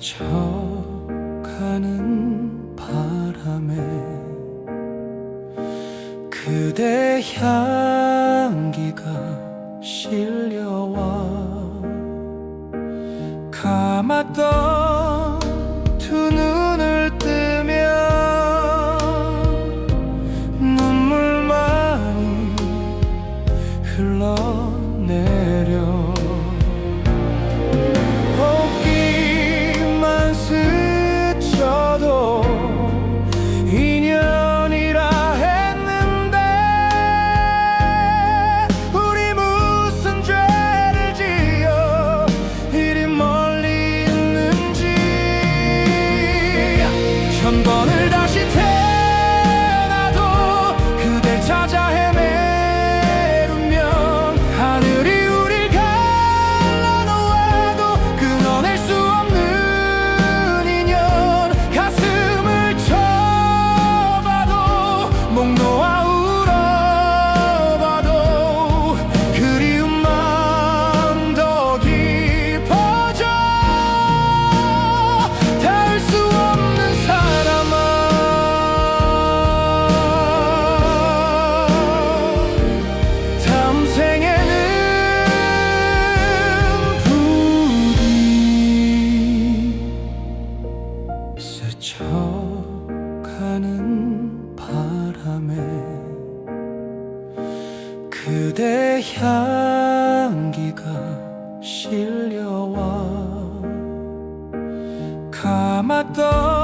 스쳐가는 바람에 그대 향기가 실려와 감았던 두 눈을 뜨며 눈물만이 흘러내려 가는 바람에 그대 향기가 실려와 감았던